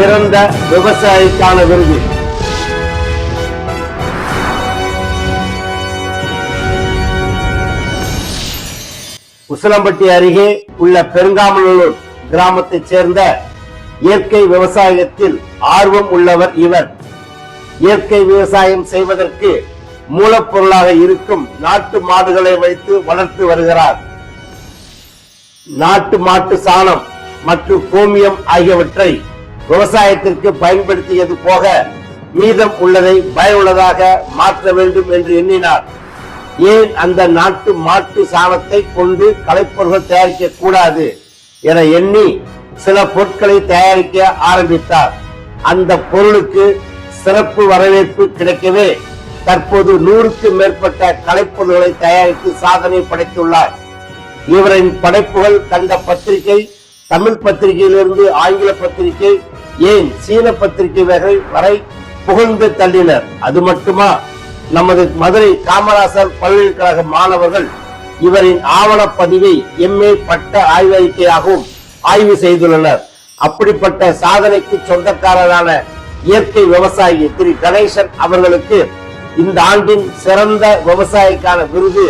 சிறந்த விவசாயிக்கான விருது. உசிலம்பட்டி அருகே உள்ள பெருங்காமலூர் கிராமத்தைச் சேர்ந்த இயற்கை விவசாயத்தில் ஆர்வம் உள்ளவர் இவர். இயற்கை விவசாயம் செய்வதற்கு மூலப்பொருளாக இருக்கும் நாட்டு மாடுகளை வைத்து வளர்த்து வருகிறார். நாட்டு மாட்டு சாணம் மற்றும் கோமியம் ஆகியவற்றை விவசாயத்திற்கு பயன்படுத்தியது போக மீதம் உள்ளதை பயனுள்ளதாக மாற்ற வேண்டும் என்று எண்ணினார். ஏன் அந்த நாட்டு மாட்டு சாணத்தை கொண்டு கலைப்பொருட்கள் தயாரிக்க கூடாது என எண்ணி சில பொருட்களை தயாரிக்க ஆரம்பித்தார். அந்த பொருளுக்கு சிறப்பு வரவேற்பு கிடைக்கவே தற்போது நூறுக்கு மேற்பட்ட கலைப்பொருள்களை தயாரித்து சாதனை படைத்துள்ளார். இவரின் படைப்புகள் கண்ட பத்திரிகை தமிழ் பத்திரிகையிலிருந்து ஆங்கில பத்திரிகை ஏன் சீன பத்திரிகை வகை வரை புகழ்ந்து தள்ளினர்? அது மட்டுமா? நமது மதுரை காமராசர் பல்கலைக்கழக மாணவர்கள் இவரின் ஆவணப்பதிவை எம்ஏ பட்ட ஆய்வறிக்கையாகவும் ஆய்வு செய்துள்ளனர். அப்படிப்பட்ட சாதனைக்கு சொந்தக்காரரான இயற்கை விவசாயி திரு. கணேசன் அவர்களுக்கு இந்த ஆண்டின் சிறந்த விவசாயிக்கான விருது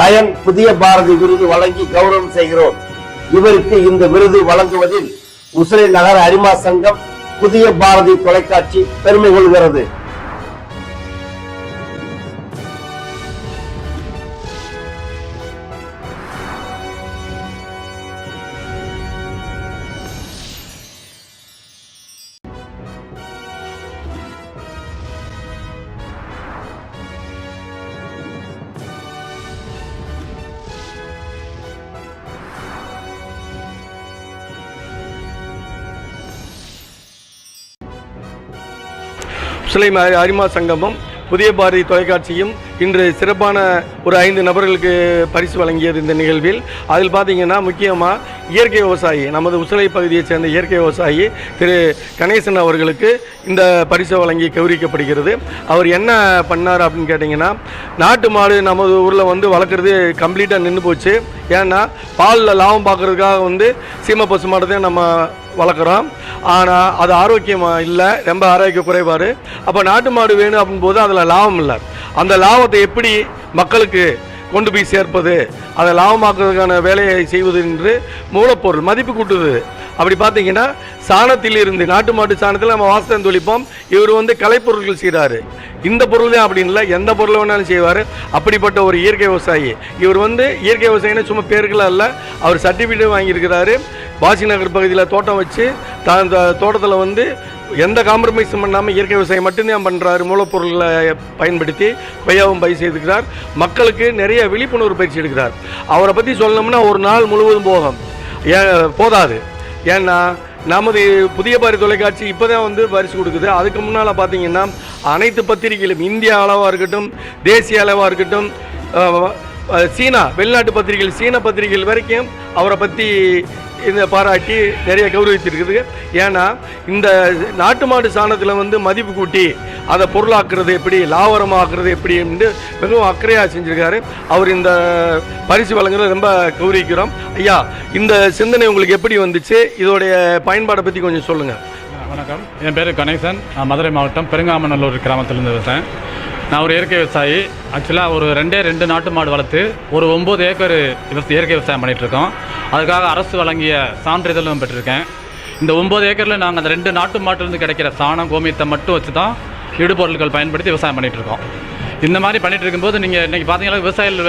லயன் புதிய பாரதி விருது வழங்கி கௌரவம் செய்கிறோம். இவருக்கு இந்த விருது வழங்குவதில் முஸ்லிம் நகர அரிமா சங்கம் புதிய பாரதி தொலைக்காட்சி பெருமை கொள்கிறது. முஸ்லிம் அரிமா சங்கமும் புதிய பாரதி தொலைக்காட்சியும் இன்று சிறப்பான ஒரு ஐந்து நபர்களுக்கு பரிசு வழங்கியது இந்த நிகழ்வில். அதில் பார்த்தீங்கன்னா முக்கியமாக இயற்கை விவசாயி நமது உசிலை பகுதியைச் சேர்ந்த இயற்கை விவசாயி திரு கணேசன் அவர்களுக்கு இந்த பரிசு வழங்கி கௌரவிக்கப்படுகிறது. அவர் என்ன பண்ணார் அப்படின்னு கேட்டிங்கன்னா நாட்டு மாடு நமது ஊரில் வந்து வளர்க்குறது கம்ப்ளீட்டாக நின்று போச்சு. ஏன்னா பாலில் லாபம் பார்க்குறதுக்காக வந்து சீம பசு மாடு தான் நம்ம வளர்க்குறோம். ஆனால் அது ஆரோக்கியமாக இல்லை ரொம்ப ஆரோக்கிய குறைபாடு அப்போ நாட்டு மாடு வேணும் அப்படின் போது அதில் லாபம் இல்லை. அந்த லாபத்தை எப்படி மக்களுக்கு கொண்டு போய் சேர்ப்பது? அதை லாபமாக்குறதுக்கான வேலையை செய்வது என்று மூலப்பொருள் மதிப்பு கூட்டுது. அப்படி பார்த்தீங்கன்னா சாணத்தில் இருந்து நாட்டு மாட்டு சாணத்தில் நம்ம வாசகம் தொழிப்போம் இவர் வந்து கலைப்பொருட்கள் செய்கிறாரு இந்த பொருள் தான் அப்படின்னு இல்லை எந்த பொருளை வேணாலும் செய்வார். அப்படிப்பட்ட ஒரு இயற்கை விவசாயி. இவர் வந்து இயற்கை விவசாயின்னு சும்மா பேருக்கெல்லாம் இல்லை அவர் சர்டிஃபிகேட் வாங்கியிருக்கிறாரு. வாசி நகர் பகுதியில் தோட்டம் வச்சு தான் அந்த தோட்டத்தில் வந்து எந்த காம்ப்ரமைஸும் பண்ணாமல் இயற்கை விவசாயம் மட்டும்தான் பண்ணுறாரு மூலப்பொருட்களை பயன்படுத்தி கொய்யாவும் பயிர் செய்திருக்கிறார் மக்களுக்கு நிறைய விழிப்புணர்வு பயிற்சி எடுக்கிறார். அவரை பற்றி சொல்லணும்னா ஒரு நாள் முழுவதும் போகும். ஏ போதாது. ஏன்னா நமது புதிய பாரி தொலைக்காட்சி இப்போ தான் வந்து பரிசு கொடுக்குது. அதுக்கு முன்னால் பார்த்தீங்கன்னா அனைத்து பத்திரிகைகளும் இந்திய அளவாக இருக்கட்டும் தேசிய அளவாக இருக்கட்டும் சீனா வெளிநாட்டு பத்திரிகைகள் சீன பத்திரிகைகள் வரைக்கும் அவரை பற்றி இதை பாராட்டி நிறைய கௌரவித்திருக்குது ஏன்னா இந்த நாட்டு மாடு சாணத்தில் வந்து மதிப்பு கூட்டி அதை பொருளாக்குறது எப்படி லாவரமாக்குறது எப்படி என்று மிகவும் அக்கறையாக செஞ்சுருக்காரு. அவர் இந்த பரிசு வழங்குறத ரொம்ப கௌரவிக்கிறோம். ஐயா இந்த சிந்தனை உங்களுக்கு எப்படி வந்துச்சு? இதோடைய பயன்பாடை பற்றி கொஞ்சம் சொல்லுங்கள் வணக்கம். என் பேர் கணேசன். நான் மதுரை மாவட்டம் பெருங்காமநல்லூர் கிராமத்திலிருந்து விவசாயம் நான் ஒரு இயற்கை விவசாயி. ஆக்சுவலாக ஒரு ரெண்டே ரெண்டு நாட்டு மாடு வளர்த்து ஒரு ஒம்பது ஏக்கர் இயற்கை விவசாயம் பண்ணிகிட்ருக்கோம் இருக்கோம். அதுக்காக அரசு வழங்கிய சான்றிதழும் பெற்றிருக்கேன். இந்த ஒம்பது ஏக்கரில் நாங்கள் அந்த ரெண்டு நாட்டு மாட்டிலிருந்து கிடைக்கிற சாணம் கோமியத்தை மட்டும் வச்சு தான் இடுபொருட்கள் பயன்படுத்தி விவசாயம் பண்ணிகிட்ருக்கோம் இந்த மாதிரி பண்ணிட்டு இருக்கும்போது நீங்கள் இன்றைக்கி பார்த்தீங்கன்னா விவசாயிகள்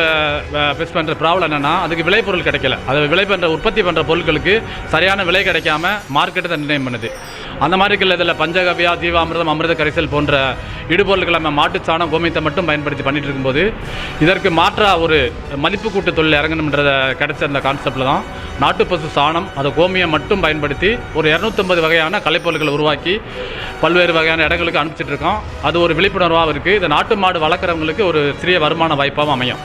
ஃபேஸ் பண்ணுற ப்ராப்ளம் என்னென்னா அதுக்கு விளைபொருள் கிடைக்கல. அது விளை பண்ணுற உற்பத்தி பண்ணுற பொருட்களுக்கு சரியான விலை கிடைக்காம மார்க்கெட்டை நிர்ணயம் பண்ணுது. அந்த மாதிரி இருக்கிற இதில் பஞ்சகவியா ஜீவாமிர்தம் அமிர்த கரிசல் போன்ற இடுபொருட்களை நம்ம மாட்டுச்சாணம் கோமியத்தை மட்டும் பயன்படுத்தி பண்ணிட்டு இருக்கும்போது இதற்கு மாற்றாக ஒரு மதிப்பு கூட்டு தொழில் இறங்கணுன்றத கிடைச்ச அந்த கான்செப்டில் தான். நாட்டு பசு சாணம் அதை கோமியம் மட்டும் பயன்படுத்தி ஒரு இரநூத்தம்பது வகையான கலைப்பொருட்களை உருவாக்கி பல்வேறு வகையான இடங்களுக்கு அனுப்பிச்சிட்டு இருக்கோம். அது ஒரு விழிப்புணர்வாகவும் இருக்குது இதை நாட்டு மாடு வளர்க்குறவங்களுக்கு ஒரு சிறிய வருமான வாய்ப்பாகவும் அமையும்.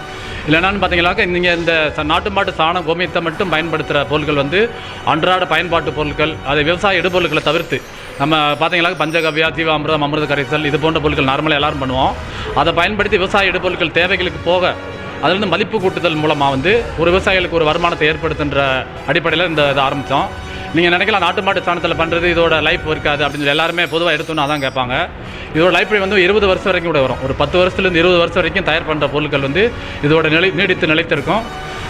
இல்லை என்னன்னு நீங்கள் இந்த ச- நாட்டு மாட்டு சாணம் கோமியத்தை மட்டும் பயன்படுத்துகிற பொருட்கள் வந்து அன்றாட பயன்பாட்டு பொருட்கள் அதை விவசாய இடுபொருட்களை தவிர்த்து நம்ம பார்த்தீங்கன்னாக்கா பஞ்சகவ்யா தீவாமிரதம் அமிர்த கரைசல் இது போன்ற பொருட்கள் நார்மலாக எல்லாரும் பண்ணுவோம். அதை பயன்படுத்தி விவசாய இடுபொருட்கள் தேவைகளுக்கு போக அதிலிருந்து மதிப்பு கூட்டுதல் மூலமாக வந்து ஒரு விவசாயிகளுக்கு ஒரு வருமானத்தை ஏற்படுத்துன்ற அடிப்படையில் இந்த இதை ஆரம்பித்தோம் நீங்கள் நினைக்கலாம் நாட்டு மாட்டு சாணத்தில் பண்ணுறது இதோட லைஃப் இருக்காது அப்படின்னு சொல்லி எல்லாருமே பொதுவாக எடுத்தோன்னு அதான் கேட்பாங்க. இதோட லைஃப் வந்து இருபது வருஷம் வரைக்கும் கூட வரும். ஒரு பத்து வருஷத்துலேருந்து இருபது வருஷம் வரைக்கும் தயார் பண்ணுற பொருட்கள் வந்து இதோட நிலை நீடித்து நிலைத்திருக்கும்.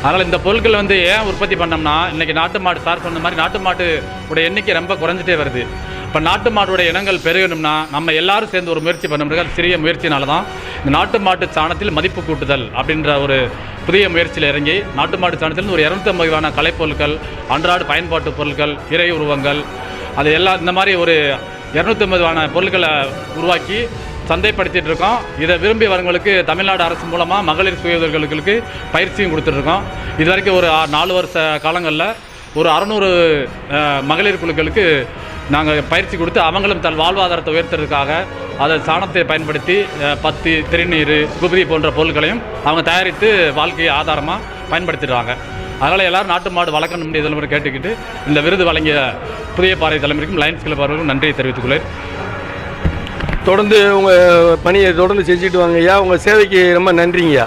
அதனால் இந்த பொருட்கள் வந்து ஏன் உற்பத்தி பண்ணோம்னா இன்றைக்கி நாட்டு மாடு சார் சொன்ன மாதிரி நாட்டு மாட்டு உடைய எண்ணிக்கை ரொம்ப குறைஞ்சிட்டே வருது. இப்போ நாட்டு மாட்டுடைய இனங்கள் பெருகணும்னா நம்ம எல்லாரும் சேர்ந்து ஒரு முயற்சி பண்ண சிறிய முயற்சினால தான் இந்த நாட்டு மாட்டு சாணத்தில் மதிப்பு கூட்டுதல் அப்படின்ற ஒரு புதிய முயற்சியில் இறங்கி நாட்டு மாட்டு சாணத்தில் ஒரு இரநூத்தம்பது வகையான கலைப்பொருட்கள் அன்றாட பயன்பாட்டு பொருட்கள் இறை உருவங்கள் அது எல்லாம் இந்த மாதிரி ஒரு இரநூத்தம்பதுவான பொருட்களை உருவாக்கி சந்தைப்படுத்திட்டு இருக்கோம். இதை விரும்பி வரவங்களுக்கு தமிழ்நாடு அரசு மூலமாக மகளிர் சுய பயிற்சியும் கொடுத்துட்ருக்கோம் இது வரைக்கும் ஒரு நாலு வருஷ காலங்களில் ஒரு அறநூறு மகளிர் குழுக்களுக்கு நாங்கள் பயிற்சி கொடுத்து அவங்களும் தன் வாழ்வாதாரத்தை உயர்த்துறதுக்காக அதை சாணத்தை பயன்படுத்தி பத்து பத்தி திருநீர் குபதி போன்ற பொருட்களையும் அவங்க தயாரித்து வாழ்க்கையை ஆதாரமாக பயன்படுத்திடுறாங்க. அதனால் எல்லாரும் நாட்டு மாடு வளர்க்கணும் தலைமுறை கேட்டுக்கிட்டு இந்த விருது வழங்கிய புதிய பாறை தலைமுறைக்கும் லைன்ஸ் கிளப் அவர்களுக்கும் நன்றியை தெரிவித்துக்கொள்ளேன் தொடர்ந்து உங்கள் பணியை தொடர்ந்து செஞ்சுட்டு வாங்க ஐயா உங்கள் சேவைக்கு ரொம்ப நன்றிங்கய்யா.